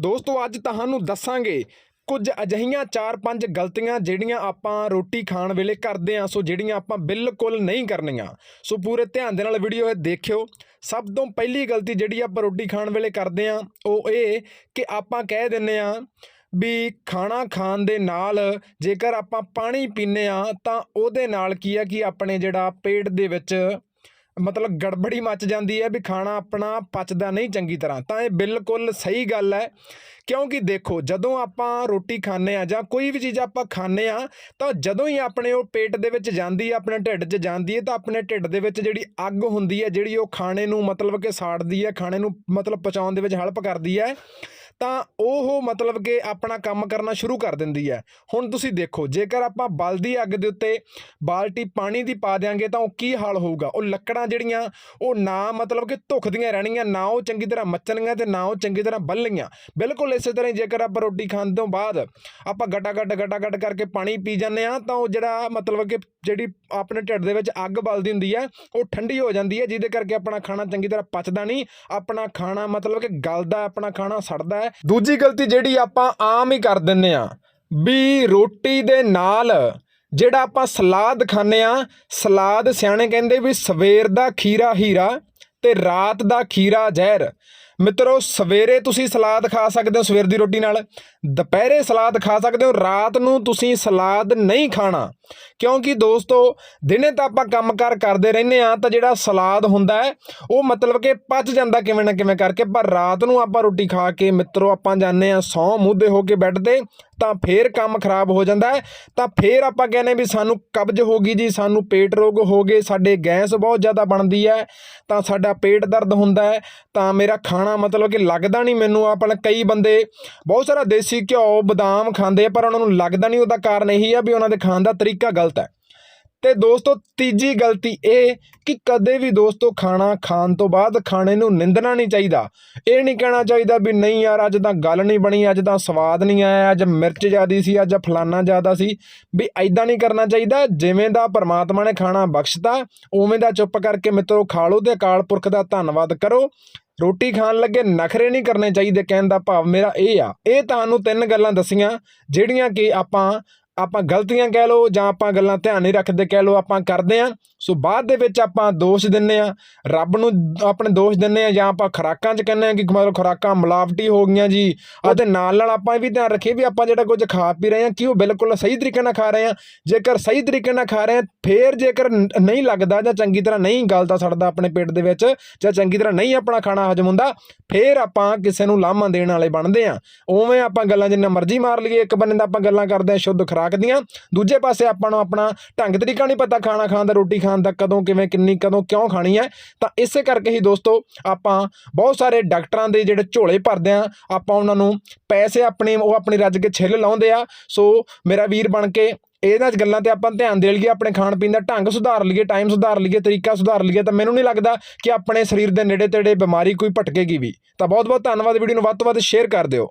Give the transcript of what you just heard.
ਦੋਸਤੋ, ਅੱਜ ਤੁਹਾਨੂੰ ਦੱਸਾਂਗੇ ਕੁਝ ਅਜਿਹੀਆਂ 4-5 ਗਲਤੀਆਂ ਜਿਹੜੀਆਂ ਆਪਾਂ ਰੋਟੀ ਖਾਣ ਵੇਲੇ ਕਰਦੇ ਆਂ ਸੋ ਜਿਹੜੀਆਂ ਆਪਾਂ ਬਿਲਕੁਲ ਨਹੀਂ ਕਰਨੀਆਂ। ਸੋ ਪੂਰੇ ਧਿਆਨ ਦੇ ਨਾਲ ਵੀਡੀਓ ਇਹ ਦੇਖਿਓ। ਸਭ ਤੋਂ ਪਹਿਲੀ ਗਲਤੀ ਜਿਹੜੀ ਆਪਾਂ ਰੋਟੀ ਖਾਣ ਵੇਲੇ ਕਰਦੇ ਆਂ ਉਹ ਇਹ ਕਿ ਆਪਾਂ ਕਹਿ ਦਿੰਨੇ ਆਂ ਵੀ ਖਾਣਾ ਖਾਣ ਦੇ ਨਾਲ ਜੇਕਰ ਆਪਾਂ ਪਾਣੀ ਪੀਨੇ ਆ ਤਾਂ ਉਹਦੇ ਨਾਲ ਕੀ ਆ ਕਿ ਆਪਣੇ ਜਿਹੜਾ ਪੇਟ ਦੇ ਵਿੱਚ ਮਤਲਬ ਗੜਬੜੀ ਮੱਚ ਜਾਂਦੀ ਹੈ ਵੀ ਖਾਣਾ ਆਪਣਾ ਪਚਦਾ ਨਹੀਂ ਚੰਗੀ ਤਰ੍ਹਾਂ। ਤਾਂ ਇਹ ਬਿਲਕੁਲ ਸਹੀ ਗੱਲ ਹੈ। ਕਿਉਂਕਿ ਦੇਖੋ, ਜਦੋਂ ਆਪਾਂ ਰੋਟੀ ਖਾਂਦੇ ਆ ਜਾਂ ਕੋਈ ਵੀ ਚੀਜ਼ ਆਪਾਂ ਖਾਂਦੇ ਆ ਤਾਂ ਜਦੋਂ ਹੀ ਆਪਣੇ ਉਹ ਪੇਟ ਦੇ ਵਿੱਚ ਜਾਂਦੀ ਹੈ, ਆਪਣੇ ਢਿੱਡ 'ਚ ਜਾਂਦੀ ਹੈ, ਤਾਂ ਆਪਣੇ ਢਿੱਡ ਦੇ ਵਿੱਚ ਜਿਹੜੀ ਅੱਗ ਹੁੰਦੀ ਹੈ, ਜਿਹੜੀ ਉਹ ਖਾਣੇ ਨੂੰ ਮਤਲਬ ਕਿ ਸਾੜਦੀ ਹੈ, ਖਾਣੇ ਨੂੰ ਮਤਲਬ ਪਚਾਉਣ ਦੇ ਵਿੱਚ ਹੈਲਪ ਕਰਦੀ ਹੈ। ਤਾਂ ਉਹ ਮਤਲਬ ਕਿ ਆਪਣਾ ਕੰਮ ਕਰਨਾ ਸ਼ੁਰੂ ਕਰ ਦਿੰਦੀ ਹੈ। ਹੁਣ ਤੁਸੀਂ ਦੇਖੋ, ਜੇਕਰ ਆਪਾਂ ਬਲਦੀ ਅੱਗ ਦੇ ਉੱਤੇ ਬਾਲਟੀ ਪਾਣੀ ਦੀ ਪਾ ਦਿਆਂਗੇ ਤਾਂ ਉਹ ਕੀ ਹਾਲ ਹੋਊਗਾ? ਉਹ ਲੱਕੜਾਂ ਜਿਹੜੀਆਂ, ਉਹ ਨਾ ਮਤਲਬ ਕਿ ਧੁਖਦੀਆਂ ਰਹਿਣਗੀਆਂ, ਨਾ ਉਹ ਚੰਗੀ ਤਰ੍ਹਾਂ ਮੱਚਣਗੀਆਂ ਤੇ ਨਾ ਉਹ ਚੰਗੀ ਤਰ੍ਹਾਂ ਬੱਲਣਗੀਆਂ। ਬਿਲਕੁਲ ਇਸੇ ਤਰ੍ਹਾਂ ਹੀ ਜੇਕਰ ਆਪਾਂ ਰੋਟੀ ਖਾਣ ਤੋਂ ਬਾਅਦ ਆਪਾਂ ਗਟਾ ਗਟ ਗਟਾ ਗਟ ਕਰਕੇ ਪਾਣੀ ਪੀ ਜਾਂਦੇ ਆ ਤਾਂ ਉਹ ਜਿਹੜਾ ਮਤਲਬ ਕਿ ਜਿਹੜੀ ਆਪਣੇ ਢਿੱਡ ਦੇ ਵਿੱਚ ਅੱਗ ਬਲਦੀ ਹੁੰਦੀ ਹੈ, ਉਹ ਠੰਡੀ ਹੋ ਜਾਂਦੀ ਹੈ, ਜਿਹਦੇ ਕਰਕੇ ਆਪਣਾ ਖਾਣਾ ਚੰਗੀ ਤਰ੍ਹਾਂ ਪਚਦਾ ਨਹੀਂ। ਆਪਣਾ ਖਾਣਾ ਮਤਲਬ ਕਿ ਗਲਦਾ, ਆਪਣਾ ਖਾਣਾ ਸੜਦਾ ਹੈ ਦੂਜੀ ਗਲਤੀ ਜਿਹੜੀ ਆਪਾਂ ਆਮ ਹੀ ਕਰ ਦਿੰਨੇ ਆ ਵੀ ਰੋਟੀ ਦੇ ਨਾਲ ਜਿਹੜਾ ਆਪਾਂ ਸਲਾਦ ਖਾਂਦੇ ਆ ਸਲਾਦ ਸਿਆਣੇ ਕਹਿੰਦੇ ਵੀ ਸਵੇਰ ਦਾ ਖੀਰਾ ਹੀਰਾ ਤੇ ਰਾਤ ਦਾ ਖੀਰਾ ਜ਼ਹਿਰ। ਮਿੱਤਰੋ, ਸਵੇਰੇ ਤੁਸੀਂ ਸਲਾਦ ਖਾ ਸਕਦੇ ਹੋ ਸਵੇਰ ਦੀ ਰੋਟੀ ਨਾਲ, ਦੁਪਹਿਰੇ ਸਲਾਦ ਖਾ ਸਕਦੇ ਹੋ, ਰਾਤ ਨੂੰ ਤੁਸੀਂ ਸਲਾਦ ਨਹੀਂ ਖਾਣਾ। ਕਿਉਂਕਿ ਦੋਸਤੋ, ਦਿਨੇ ਤਾਂ ਆਪਾਂ ਕੰਮਕਾਰ ਕਰਦੇ ਰਹਿੰਦੇ ਆ ਤਾਂ ਜਿਹੜਾ ਸਲਾਦ ਹੁੰਦਾ ਹੈ, ਉਹ ਮਤਲਬ ਕਿ ਪਚ ਜਾਂਦਾ ਕਿਵੇਂ ਨਾ ਕਿਵੇਂ ਕਰਕੇ, ਪਰ ਰਾਤ ਨੂੰ ਆਪਾਂ ਰੋਟੀ ਖਾ ਕੇ ਮਿੱਤਰੋ, ਆਪਾਂ ਜਾਂਦੇ ਆ ਸੌ ਮੁੱਦੇ ਹੋ ਕੇ ਬੈੱਡ ਤੇ, ਤਾਂ ਫੇਰ ਕੰਮ ਖਰਾਬ ਹੋ ਜਾਂਦਾ ਤਾਂ ਫੇਰ ਆਪਾਂ ਕਹਿੰਦੇ ਵੀ ਸਾਨੂੰ ਕਬਜ਼ ਹੋ ਗਈ ਜੀ, ਸਾਨੂੰ ਪੇਟ ਰੋਗ ਹੋ ਗਏ, ਸਾਡੇ ਗੈਸ ਬਹੁਤ ਜ਼ਿਆਦਾ ਬਣਦੀ ਹੈ, ਤਾਂ ਸਾਡਾ ਪੇਟ ਦਰਦ ਹੁੰਦਾ ਹੈ, ਤਾਂ ਮੇਰਾ ਖਾਣਾ ਮਤਲਬ ਕਿ ਲੱਗਦਾ ਨਹੀਂ ਮੈਨੂੰ। ਆਪਣਾ ਕਈ ਬੰਦੇ, ਬਹੁਤ ਸਾਰਾ ਦੇਸੀ ਘਿਓ, ਬਦਾਮ ਖਾਂਦੇ ਆ, ਪਰ ਉਹਨਾਂ ਨੂੰ ਲੱਗਦਾ ਨਹੀਂ ਉਹਦਾ ਕਾਰਨ ਇਹੀ ਆ ਵੀ ਉਹਨਾਂ ਦੇ ਖਾਣ ਦਾ ਤਰੀਕਾ ਗਲਤ ਹੈ। ਤੇ ਦੋਸਤੋ, ਤੀਜੀ ਗਲਤੀ ਇਹ ਕਿ ਕਦੇ ਵੀ ਦੋਸਤੋ ਖਾਣਾ ਖਾਣ ਤੋਂ ਬਾਅਦ ਖਾਣੇ ਨੂੰ ਨਿੰਦਣਾ ਨਹੀਂ ਚਾਹੀਦਾ। ਇਹ ਨਹੀਂ ਕਹਿਣਾ ਚਾਹੀਦਾ ਵੀ ਨਹੀਂ ਯਾਰ, ਅੱਜ ਤਾਂ ਗੱਲ ਨਹੀਂ ਬਣੀ, ਅੱਜ ਤਾਂ ਸਵਾਦ ਨਹੀਂ ਆਇਆ, ਅੱਜ ਮਿਰਚ ਜ਼ਿਆਦੀ ਸੀ, ਅੱਜ ਫਲਾਨਾ ਜ਼ਿਆਦਾ ਸੀ। ਵੀ ਐਦਾਂ ਨਹੀਂ ਕਰਨਾ ਚਾਹੀਦਾ, ਜਿਵੇਂ ਦਾ ਪਰਮਾਤਮਾ ਨੇ ਖਾਣਾ ਬਖਸ਼ਤਾ, ਉਵੇਂ ਦਾ ਚੁੱਪ ਕਰਕੇ ਮਿੱਤਰੋ ਖਾ ਲਓ ਤੇ ਅਕਾਲ ਪੁਰਖ ਦਾ ਧੰਨਵਾਦ ਕਰੋ। ਰੋਟੀ ਖਾਣ ਲੱਗੇ ਨਖਰੇ ਨਹੀਂ ਕਰਨੇ ਚਾਹੀਦੇ, ਕਹਿਣ ਦਾ ਭਾਵ ਮੇਰਾ ਇਹ ਆ। ਇਹ ਤੁਹਾਨੂੰ ਤਿੰਨ ਗੱਲਾਂ ਦਸੀਆਂ, ਜਿਹੜੀਆਂ ਕਿ ਆਪਾਂ ਆਪਾਂ ਗਲਤੀਆਂ ਕਹਿ ਲਓ ਜਾਂ ਆਪਾਂ ਗੱਲਾਂ ਧਿਆਨ ਨਹੀਂ ਰੱਖਦੇ ਕਹਿ ਲਓ ਆਪਾਂ ਕਰਦੇ ਆਂ ਸੋ ਬਾਅਦ ਦੇ ਵਿੱਚ ਆਪਾਂ ਦੋਸ਼ ਦਿੰਨੇ ਆ ਰੱਬ ਨੂੰ ਆਪਣੇ ਦੋਸ਼ ਦਿੰਨੇ ਆ ਜਾਂ ਆਪਾਂ ਖੁਰਾਕਾਂ 'ਚ ਕਹਿੰਦੇ ਆ ਕਿ ਮਤਲਬ ਖੁਰਾਕਾਂ ਮਿਲਾਵਟੀ ਹੋ ਗਈਆਂ ਜੀ। ਅਤੇ ਨਾਲ ਨਾਲ ਆਪਾਂ ਇਹ ਵੀ ਧਿਆਨ ਰੱਖੀਏ ਵੀ ਆਪਾਂ ਜਿਹੜਾ ਕੁਝ ਖਾ ਪੀ ਰਹੇ ਆ ਕਿ ਉਹ ਬਿਲਕੁਲ ਸਹੀ ਤਰੀਕੇ ਨਾਲ ਖਾ ਰਹੇ ਆ ਜੇਕਰ ਸਹੀ ਤਰੀਕੇ ਨਾਲ ਖਾ ਰਹੇ ਆ ਫੇਰ ਜੇਕਰ ਨਹੀਂ ਲੱਗਦਾ ਜਾਂ ਚੰਗੀ ਤਰ੍ਹਾਂ ਨਹੀਂ ਗਲਦਾ ਸੜਦਾ ਆਪਣੇ ਪੇਟ ਦੇ ਵਿੱਚ ਜਾਂ ਚੰਗੀ ਤਰ੍ਹਾਂ ਨਹੀਂ ਆਪਣਾ ਖਾਣਾ ਹਜਮ ਹੁੰਦਾ, ਫੇਰ ਆਪਾਂ ਕਿਸੇ ਨੂੰ ਲਾਮਾ ਦੇਣ ਵਾਲੇ ਬਣਦੇ ਆ ਉਵੇਂ ਆਪਾਂ ਗੱਲਾਂ ਜਿੰਨਾ ਮਰਜ਼ੀ ਮਾਰ ਲਈਏ, ਇੱਕ ਬੰਨੇ ਦਾ ਆਪਾਂ ਗੱਲਾਂ ਕਰਦੇ ਆ ਸ਼ੁੱਧ ਖੁਰਾਕ ਦੀਆਂ ਦੂਜੇ ਪਾਸੇ ਆਪਾਂ ਨੂੰ ਆਪਣਾ ਢੰਗ ਤਰੀਕਾ ਨਹੀਂ ਪਤਾ, ਖਾਣਾ ਖਾਣ ਦਾ, ਰੋਟੀ ਖਾਣ ਦਾ, ਕਦੋਂ ਕਿਵੇਂ, ਕਿੰਨੀ, ਕਦੋਂ ਕਿਉਂ ਖਾਣੀ ਹੈ। ਤਾਂ ਇਸੇ ਕਰਕੇ ਹੀ ਦੋਸਤੋ, ਆਪਾਂ ਬਹੁਤ ਸਾਰੇ ਡਾਕਟਰਾਂ ਦੇ ਜਿਹੜੇ ਝੋਲੇ ਭਰਦੇ ਆ ਆਪਾਂ ਉਹਨਾਂ ਨੂੰ ਪੈਸੇ ਆਪਣੇ, ਉਹ ਆਪਣੀ ਰੱਜ ਕੇ ਛਿੱਲ ਲਾਉਂਦੇ ਆ। ਸੋ ਮੇਰਾ ਵੀਰ ਬਣ ਕੇ ਇਹਨਾਂ ਗੱਲਾਂ ਤੇ ਆਪਾਂ ਧਿਆਨ ਦੇ ਲਈਏ, ਆਪਣੇ ਖਾਣ ਪੀਣ ਦਾ ਢੰਗ ਸੁਧਾਰ ਲਈਏ ਟਾਈਮ ਸੁਧਾਰ ਲਈਏ, ਤਰੀਕਾ ਸੁਧਾਰ ਲਈਏ। ਤਾਂ ਮੈਨੂੰ ਨਹੀਂ ਲੱਗਦਾ ਕਿ ਆਪਣੇ ਸਰੀਰ ਦੇ ਨੇੜੇ ਤੇੜੇ ਬਿਮਾਰੀ ਕੋਈ ਭਟਕੇਗੀ ਵੀ। ਤਾਂ ਬਹੁਤ ਬਹੁਤ ਧੰਨਵਾਦ, ਵੀਡੀਓ ਨੂੰ ਵੱਧ ਤੋਂ ਵੱਧ ਸ਼ੇਅਰ ਕਰ ਦਿਓ।